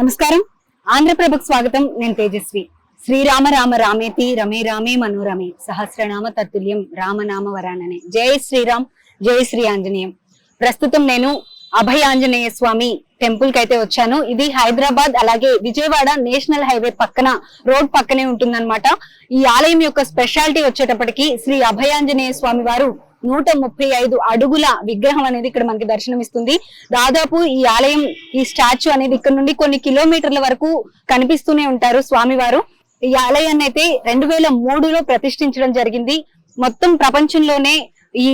నమస్కారం. ఆంధ్రప్రభకు స్వాగతం. నేను తేజస్వి. శ్రీరామ రామ రామేతి రమే రామే మనోరమే సహస్రనామ తత్తుల్యం రామనామ వరాననే. జై శ్రీరామ్ జై శ్రీ ఆంజనేయం. ప్రస్తుతం నేను అభయ ఆంజనేయ స్వామి టెంపుల్కి అయితే వచ్చాను. ఇది హైదరాబాద్ అలాగే విజయవాడ నేషనల్ హైవే పక్కన రోడ్ పక్కనే ఉంటుందన్నమాట. ఈ ఆలయం యొక్క స్పెషాలిటీ వచ్చేటప్పటికి శ్రీ అభయాంజనేయ స్వామి వారు నూట ముప్పై ఐదు అడుగుల విగ్రహం అనేది ఇక్కడ మనకి దర్శనమిస్తుంది. దాదాపు ఈ ఆలయం ఈ స్టాచ్యూ అనేది ఇక్కడ నుండి కొన్ని కిలోమీటర్ల వరకు కనిపిస్తూనే ఉంటారు స్వామివారు. ఈ ఆలయాన్ని అయితే రెండు వేల మూడులో ప్రతిష్ఠించడం జరిగింది. మొత్తం ప్రపంచంలోనే ఈ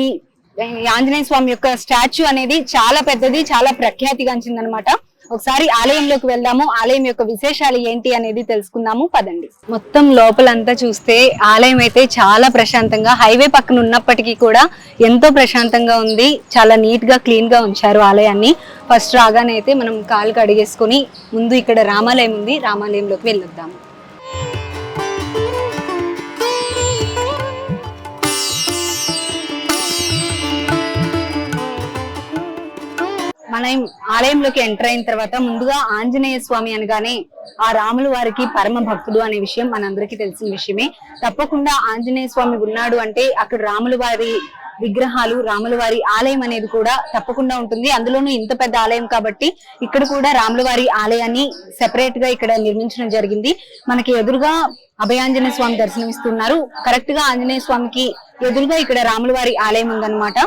ఆంజనేయ స్వామి యొక్క స్టాచ్యూ అనేది చాలా పెద్దది చాలా ప్రఖ్యాతిగాంచిందనమాట. ఒకసారి ఆలయంలోకి వెళ్దాము. ఆలయం యొక్క విశేషాలు ఏంటి అనేది తెలుసుకుందాము. పదండి. మొత్తం లోపలంతా చూస్తే ఆలయం అయితే చాలా ప్రశాంతంగా హైవే పక్కన ఉన్నప్పటికీ కూడా ఎంతో ప్రశాంతంగా ఉంది. చాలా నీట్గా క్లీన్గా ఉంచారు ఆలయాన్ని. ఫస్ట్ రాగానే అయితే మనం కాలు కడిగేసుకొని ముందు ఇక్కడ రామాలయం ఉంది. రామాలయంలోకి వెళ్ళొద్దాము. మన ఆలయంలోకి ఎంటర్ అయిన తర్వాత ముందుగా ఆంజనేయ స్వామి అనగానే ఆ రాములు వారికి పరమ భక్తుడు అనే విషయం మనందరికీ తెలిసిన విషయమే. తప్పకుండా ఆంజనేయ స్వామి ఉన్నాడు అంటే అక్కడ రాముల వారి విగ్రహాలు రాముల వారి ఆలయం అనేది కూడా తప్పకుండా ఉంటుంది. అందులోనూ ఇంత పెద్ద ఆలయం కాబట్టి ఇక్కడ కూడా రాముల వారి ఆలయాన్ని సెపరేట్గా ఇక్కడ నిర్మించడం జరిగింది. మనకి ఎదురుగా అభయాంజనేయ స్వామి దర్శనమిస్తున్నారు. కరెక్ట్గా ఆంజనేయ స్వామికి ఎదురుగా ఇక్కడ రాముల వారి ఆలయం ఉందన్నమాట.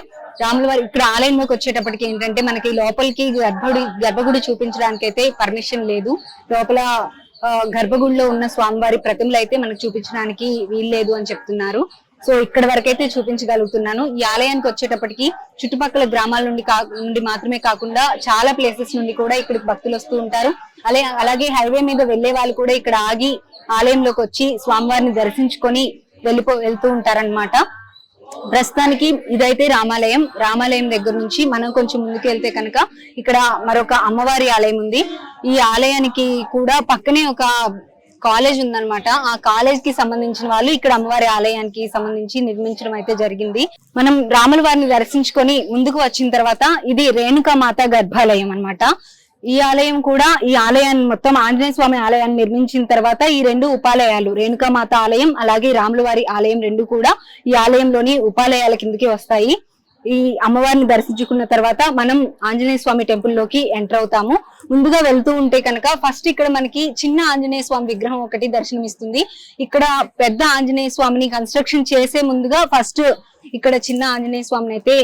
రాముల వారి ఇక్కడ ఆలయంలోకి వచ్చేటప్పటికి ఏంటంటే మనకి లోపలికి గర్భగుడి గర్భగుడి చూపించడానికి అయితే పర్మిషన్ లేదు. లోపల గర్భగుడిలో ఉన్న స్వామివారి ప్రతిమలు అయితే మనకు చూపించడానికి వీల్లేదు అని చెప్తున్నారు. సో ఇక్కడ వరకైతే చూపించగలుగుతున్నాను. ఈ ఆలయానికి వచ్చేటప్పటికి చుట్టుపక్కల గ్రామాల నుండి కా నుండి మాత్రమే కాకుండా చాలా ప్లేసెస్ నుండి కూడా ఇక్కడికి భక్తులు వస్తూ ఉంటారు. అలా అలాగే హైవే మీద వెళ్ళే వాళ్ళు కూడా ఇక్కడ ఆగి ఆలయంలోకి వచ్చి స్వామివారిని దర్శించుకొని వెళ్ళిపో వెళ్తూ ఉంటారన్నమాట. ప్రస్తుతానికి ఇదైతే రామాలయం. రామాలయం దగ్గర నుంచి మనం కొంచెం ముందుకు వెళ్తే కనుక ఇక్కడ మరొక అమ్మవారి ఆలయం ఉంది. ఈ ఆలయానికి కూడా పక్కనే ఒక కాలేజ్ ఉందనమాట ఆ కాలేజ్కి సంబంధించిన వాళ్ళు ఇక్కడ అమ్మవారి ఆలయానికి సంబంధించి నిర్మించడం అయితే జరిగింది. మనం రాముల వారిని దర్శించుకొని ముందుకు వచ్చిన తర్వాత ఇది రేణుకా మాత గర్భాలయం అన్నమాట. ఈ ఆలయం కూడా ఈ ఆలయాన్ని మొత్తం ఆంజనేయ స్వామి ఆలయాన్ని నిర్మించిన తర్వాత ఈ రెండు ఉపాలయాలు రేణుకామాత ఆలయం అలాగే రాములవారి ఆలయం రెండు కూడా ఈ ఆలయంలోని ఉపాలయాల కిందకి వస్తాయి. ఈ అమ్మవారిని దర్శించుకున్న తర్వాత మనం ఆంజనేయ స్వామి టెంపుల్లోకి ఎంటర్ అవుతాము. ముందుగా వెళ్తూ ఉంటే కనుక ఫస్ట్ ఇక్కడ మనకి చిన్న ఆంజనేయ స్వామి విగ్రహం ఒకటి దర్శనమిస్తుంది. ఇక్కడ పెద్ద ఆంజనేయ స్వామిని కన్స్ట్రక్షన్ చేసే ముందుగా ఫస్ట్ ఇక్కడ చిన్న ఆంజనేయ స్వామిని అయితే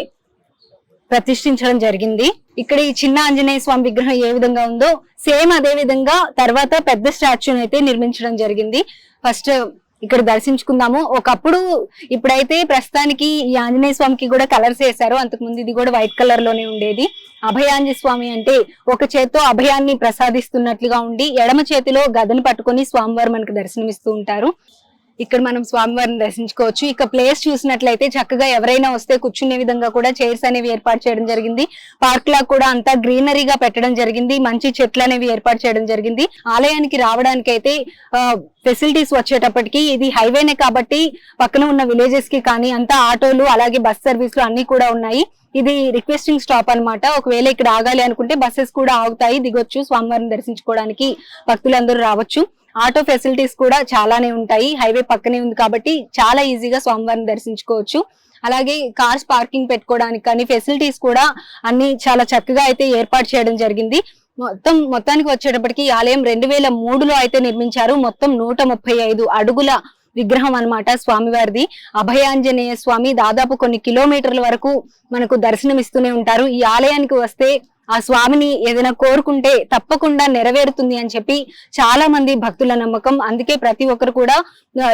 ప్రతిష్ఠించడం జరిగింది. ఇక్కడ ఈ చిన్న ఆంజనేయ స్వామి విగ్రహం ఏ విధంగా ఉందో సేమ్ అదే విధంగా తర్వాత పెద్ద స్టాచ్యూని అయితే నిర్మించడం జరిగింది. ఫస్ట్ ఇక్కడ దర్శించుకుందాము. ఒకప్పుడు ఇప్పుడైతే ప్రస్తుతానికి ఈ ఆంజనేయ స్వామికి కూడా కలర్స్ వేశారు. అంతకుముందు ఇది కూడా వైట్ కలర్లోనే ఉండేది. అభయాంజ స్వామి అంటే ఒక చేత్తో అభయాన్ని ప్రసాదిస్తున్నట్లుగా ఉండి ఎడమ చేతిలో గదను పట్టుకొని స్వామివారు మనకు దర్శనమిస్తూ ఉంటారు. ఇక్కడ మనం స్వామివారిని దర్శించుకోవచ్చు. ఇక ప్లేస్ చూసినట్లయితే చక్కగా ఎవరైనా వస్తే కూర్చునే విధంగా కూడా చైర్స్ అనేవి ఏర్పాటు చేయడం జరిగింది. పార్క్ లా కూడా అంతా గ్రీనరీగా పెట్టడం జరిగింది. మంచి చెట్లు అనేవి ఏర్పాటు చేయడం జరిగింది. ఆలయానికి రావడానికి అయితే ఫెసిలిటీస్ వచ్చేటప్పటికి ఇది హైవేనే కాబట్టి పక్కన ఉన్న విలేజెస్కి కానీ అంతా ఆటోలు అలాగే బస్ సర్వీసులు అన్ని కూడా ఉన్నాయి. ఇది రిక్వెస్టింగ్ స్టాప్ అన్నమాట. ఒకవేళ ఇక్కడ ఆగాలి అనుకుంటే బస్సెస్ కూడా ఆగుతాయి. దిగొచ్చు. స్వామివారిని దర్శించుకోవడానికి భక్తులందరూ రావచ్చు. ఆటో ఫెసిలిటీస్ కూడా చాలానే ఉంటాయి. హైవే పక్కనే ఉంది కాబట్టి చాలా ఈజీగా స్వామివారిని దర్శించుకోవచ్చు. అలాగే కార్స్ పార్కింగ్ పెట్టుకోవడానికి కానీ ఫెసిలిటీస్ కూడా అన్ని చాలా చక్కగా అయితే ఏర్పాటు చేయడం జరిగింది. మొత్తం మొత్తానికి వచ్చేటప్పటికి ఈ ఆలయం రెండు వేల మూడులో అయితే నిర్మించారు. మొత్తం నూట ముప్పై ఐదు అడుగుల విగ్రహం అన్నమాట స్వామివారిది. అభయాంజనేయ స్వామి దాదాపు కొన్ని కిలోమీటర్ల వరకు మనకు దర్శనమిస్తూనే ఉంటారు. ఈ ఆలయానికి వస్తే ఆ స్వామిని ఏదైనా కోరుకుంటే తప్పకుండా నెరవేరుతుంది అని చెప్పి చాలా మంది భక్తుల నమ్మకం. అందుకే ప్రతి ఒక్కరు కూడా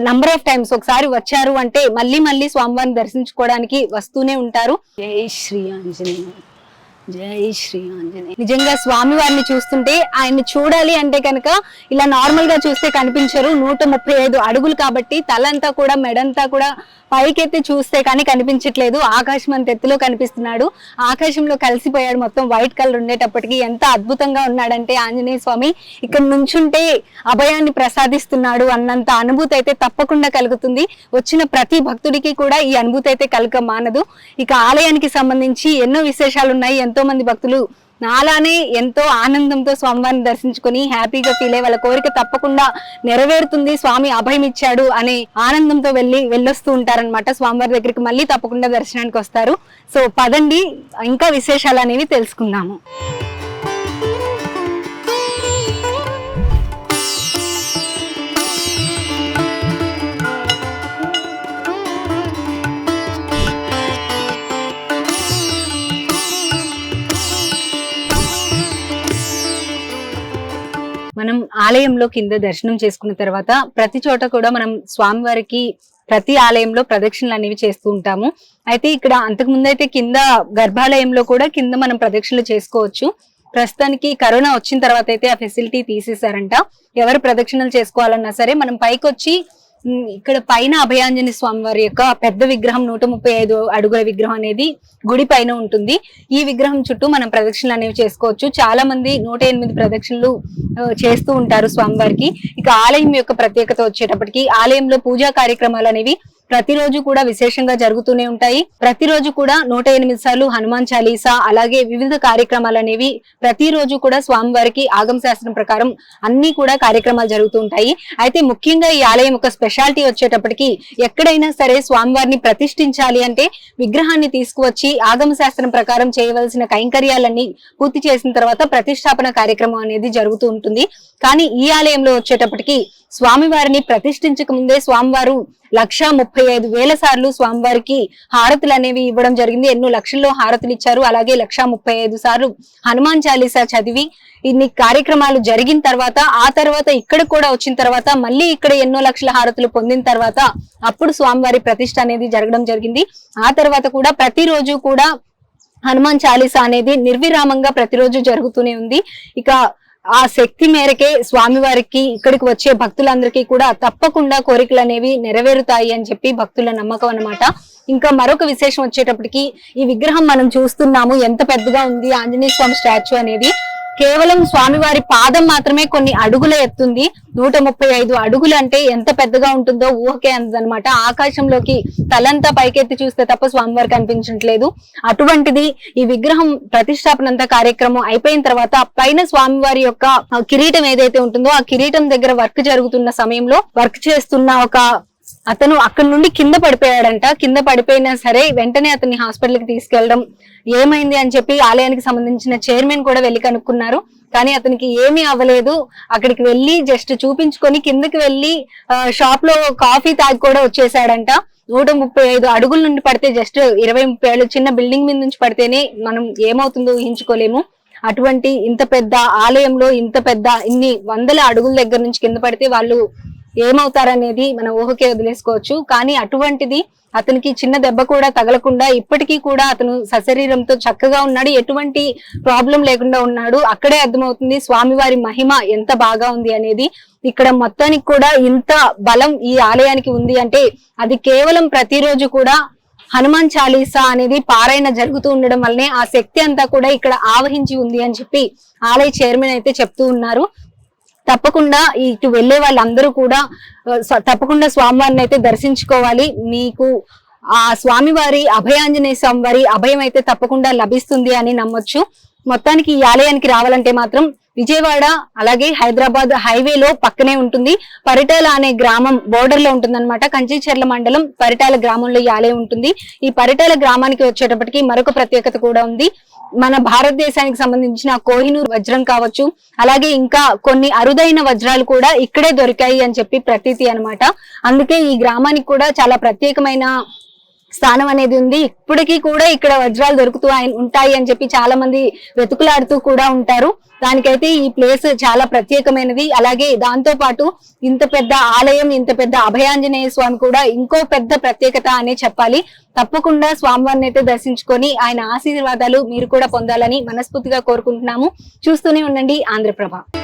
నంబర్ ఆఫ్ టైమ్స్ ఒకసారి వచ్చారు అంటే మళ్ళీ మళ్ళీ స్వామివారిని దర్శించుకోవడానికి వస్తూనే ఉంటారు. జై శ్రీ ఆంజనేయ. జై శ్రీ ఆంజనేయ. నిజంగా స్వామి వారిని చూస్తుంటే ఆయన్ని చూడాలి అంటే కనుక ఇలా నార్మల్గా చూస్తే కనిపించరు. నూట ముప్పై ఐదు అడుగులు కాబట్టి తలంతా కూడా మెడంతా కూడా పైకెత్తి చూస్తే కానీ కనిపించట్లేదు. ఆకాశం అంత ఎత్తులో కనిపిస్తున్నాడు. ఆకాశంలో కలిసిపోయాడు మొత్తం వైట్ కలర్ ఉండేటప్పటికి. ఎంత అద్భుతంగా ఉన్నాడంటే ఆంజనేయ స్వామి. ఇక్కడ నుంచుంటే అభయాన్ని ప్రసాదిస్తున్నాడు అన్నంత అనుభూతి అయితే తప్పకుండా కలుగుతుంది. వచ్చిన ప్రతి భక్తుడికి కూడా ఈ అనుభూతి అయితే కలగ మానదు. ఇక ఆలయానికి సంబంధించి ఎన్నో విశేషాలు ఉన్నాయి ఎంతో మంది భక్తులు నాలానే ఎంతో ఆనందంతో స్వామివారిని దర్శించుకొని హ్యాపీగా ఫీల్ అయ్యి వాళ్ళ కోరిక తప్పకుండా నెరవేరుతుంది. స్వామి అభయం ఇచ్చాడు అనే ఆనందంతో వెళ్ళి వెళ్ళొస్తూ ఉంటారన్నమాట. స్వామివారి దగ్గరికి మళ్ళీ తప్పకుండా దర్శనానికి వస్తారు. సో పదండి. ఇంకా విశేషాలు అనేవి తెలుసుకుందాము. ఆలయంలో కింద దర్శనం చేసుకున్న తర్వాత ప్రతి చోట కూడా మనం స్వామివారికి ప్రతి ఆలయంలో ప్రదక్షిణలు అనేవి చేస్తూ ఉంటాము. అయితే ఇక్కడ అంతకు ముందు అయితే కింద గర్భాలయంలో కూడా కింద మనం ప్రదక్షిణలు చేసుకోవచ్చు. ప్రస్తుతానికి కరోనా వచ్చిన తర్వాత అయితే ఆ ఫెసిలిటీ తీసేశారంట. ఎవరు ప్రదక్షిణలు చేసుకోవాలన్నా సరే మనం పైకి వచ్చి ఇక్కడ పైన అభయాంజని స్వామి వారి యొక్క పెద్ద విగ్రహం నూట ముప్పై ఐదు అడుగుల విగ్రహం అనేది గుడి పైన ఉంటుంది. ఈ విగ్రహం చుట్టూ మనం ప్రదక్షిణలు అనేవి చేసుకోవచ్చు. చాలా మంది నూట ఎనిమిది ప్రదక్షిణలు చేస్తూ ఉంటారు స్వామివారికి ఇక ఆలయం యొక్క ప్రత్యేకత వచ్చేటప్పటికి ఆలయంలో పూజా కార్యక్రమాలు అనేవి ప్రతిరోజు కూడా విశేషంగా జరుగుతూనే ఉంటాయి. ప్రతిరోజు కూడా నూట ఎనిమిది సార్లు హనుమాన్ చాలీసా అలాగే వివిధ కార్యక్రమాలు అనేవి ప్రతిరోజు కూడా స్వామివారికి ఆగమ శాస్త్రం ప్రకారం అన్ని కూడా కార్యక్రమాలు జరుగుతూ ఉంటాయి. అయితే ముఖ్యంగా ఈ ఆలయం యొక్క స్పెషాలిటీ వచ్చేటప్పటికి ఎక్కడైనా సరే స్వామివారిని ప్రతిష్ఠించాలి అంటే విగ్రహాన్ని తీసుకువచ్చి ఆగమ శాస్త్రం ప్రకారం చేయవలసిన కైంకర్యాలన్నీ పూర్తి చేసిన తర్వాత ప్రతిష్టాపన కార్యక్రమం అనేది జరుగుతూ ఉంటుంది. కానీ ఈ ఆలయంలో వచ్చేటప్పటికి స్వామివారిని ప్రతిష్ఠించక ముందే స్వామివారు లక్ష ముప్పై ఐదు వేల సార్లు స్వామివారికి హారతులు అనేవి ఇవ్వడం జరిగింది. ఎన్నో లక్షల్లో హారతులు ఇచ్చారు అలాగే లక్ష ముప్పై ఐదు సార్లు హనుమాన్ చాలీసా చదివి ఇన్ని కార్యక్రమాలు జరిగిన తర్వాత ఆ తర్వాత ఇక్కడ కూడా వచ్చిన తర్వాత మళ్ళీ ఇక్కడ ఎన్నో లక్షల హారతులు పొందిన తర్వాత అప్పుడు స్వామివారి ప్రతిష్ట అనేది జరగడం జరిగింది. ఆ తర్వాత కూడా ప్రతిరోజు కూడా హనుమాన్ చాలీసా అనేది నిర్విరామంగా ప్రతిరోజు జరుగుతూనే ఉంది. ఇక ఆ శక్తి మేరకే స్వామివారికి ఇక్కడికి వచ్చే భక్తులందరికీ కూడా తప్పకుండా కోరికలు అనేవి నెరవేరుతాయి అని చెప్పి భక్తుల నమ్మకం అన్నమాట. ఇంకా మరొక విశేషం వచ్చేటప్పటికి ఈ విగ్రహం మనం చూస్తున్నాము ఎంత పెద్దగా ఉంది ఆంజనేయ స్వామి స్టాచ్యూ అనేది కేవలం స్వామివారి పాదం మాత్రమే కొన్ని అడుగుల ఎత్తుంది. నూట ముప్పై ఐదు అడుగులు అంటే ఎంత పెద్దగా ఉంటుందో ఊహకే అందనమాట ఆకాశంలోకి తలంతా పైకెత్తి చూస్తే తప్ప స్వామివారికి కనిపించట్లేదు. అటువంటిది ఈ విగ్రహం ప్రతిష్టాపనంత కార్యక్రమం అయిపోయిన తర్వాత పైన స్వామివారి యొక్క కిరీటం ఏదైతే ఉంటుందో ఆ కిరీటం దగ్గర వర్క్ జరుగుతున్న సమయంలో వర్క్ చేస్తున్న ఒక అతను అక్కడి నుండి కింద పడిపోయాడంట. కింద పడిపోయినా సరే వెంటనే అతన్ని హాస్పిటల్కి తీసుకెళ్ళడం ఏమైంది అని చెప్పి ఆలయానికి సంబంధించిన చైర్మన్ కూడా వెళ్ళి కనుక్కున్నారు. కానీ అతనికి ఏమీ అవ్వలేదు. అక్కడికి వెళ్ళి జస్ట్ చూపించుకొని కిందకి వెళ్ళి షాప్లో కాఫీ తాగి కూడా వచ్చేసాడంట. నూట ముప్పై ఐదు అడుగుల నుండి పడితే జస్ట్ ఇరవై ముప్పై ఏళ్ళు చిన్న బిల్డింగ్ మీద నుంచి పడితేనే మనం ఏమవుతుందో ఊహించుకోలేము. అటువంటి ఇంత పెద్ద ఆలయంలో ఇంత పెద్ద ఇన్ని వందల అడుగుల దగ్గర నుంచి కింద పడితే వాళ్ళు ఏమవుతారనేది మనం ఊహకే వదిలేసుకోవచ్చు. కానీ అటువంటిది అతనికి చిన్న దెబ్బ కూడా తగలకుండా ఇప్పటికీ కూడా అతను సశరీరంతో చక్కగా ఉన్నాడు. ఎటువంటి ప్రాబ్లం లేకుండా ఉన్నాడు. అక్కడే అర్థమవుతుంది స్వామివారి మహిమ ఎంత బాగా ఉంది అనేది. ఇక్కడ మొత్తానికి కూడా ఇంత బలం ఈ ఆలయానికి ఉంది అంటే అది కేవలం ప్రతిరోజు కూడా హనుమాన్ చాలీసా అనేది పారాయణ జరుగుతూ ఉండడం వల్లనే ఆ శక్తి అంతా కూడా ఇక్కడ ఆవహించి ఉంది అని చెప్పి ఆలయ చైర్మన్ అయితే చెప్తూ ఉన్నారు. తప్పకుండా ఇటు వెళ్ళే వాళ్ళందరూ కూడా తప్పకుండా స్వామివారిని అయితే దర్శించుకోవాలి. మీకు ఆ స్వామివారి అభయాంజనేయ స్వామి వారి అభయం అయితే తప్పకుండా లభిస్తుంది అని నమ్మొచ్చు. మొత్తానికి ఈ ఆలయానికి రావాలంటే మాత్రం విజయవాడ అలాగే హైదరాబాద్ హైవేలో పక్కనే ఉంటుంది. పరిటాల అనే గ్రామం బోర్డర్లో ఉంటుందన్నమాట. కంచిచర్ల మండలం పరిటాల గ్రామంలో ఈ ఆలయం ఉంటుంది. ఈ పరిటాల గ్రామానికి వచ్చేటప్పటికి మరొక ప్రత్యేకత కూడా ఉంది. మన భారతదేశానికి సంబంధించిన కోహినూర్ వజ్రం కావచ్చు అలాగే ఇంకా కొన్ని అరుదైన వజ్రాలు కూడా ఇక్కడే దొరికాయి అని చెప్పి ప్రతీతి అన్నమాట. అందుకే ఈ గ్రామానికి కూడా చాలా ప్రత్యేకమైన స్థానం అనేది ఉంది. ఇప్పటికీ కూడా ఇక్కడ వజ్రాలు దొరుకుతూ ఆయన- ఉంటాయి అని చెప్పి చాలా మంది వెతుకులాడుతూ కూడా ఉంటారు. దానికైతే ఈ ప్లేస్ చాలా ప్రత్యేకమైనది. అలాగే దాంతో పాటు ఇంత పెద్ద ఆలయం ఇంత పెద్ద అభయాంజనేయ స్వామి కూడా ఇంకో పెద్ద ప్రత్యేకత అనే చెప్పాలి. తప్పకుండా స్వామివారిని అయితే దర్శించుకొని ఆయన ఆశీర్వాదాలు మీరు కూడా పొందాలని మనస్ఫూర్తిగా కోరుకుంటున్నాము. చూస్తూనే ఉండండి ఆంధ్రప్రభ.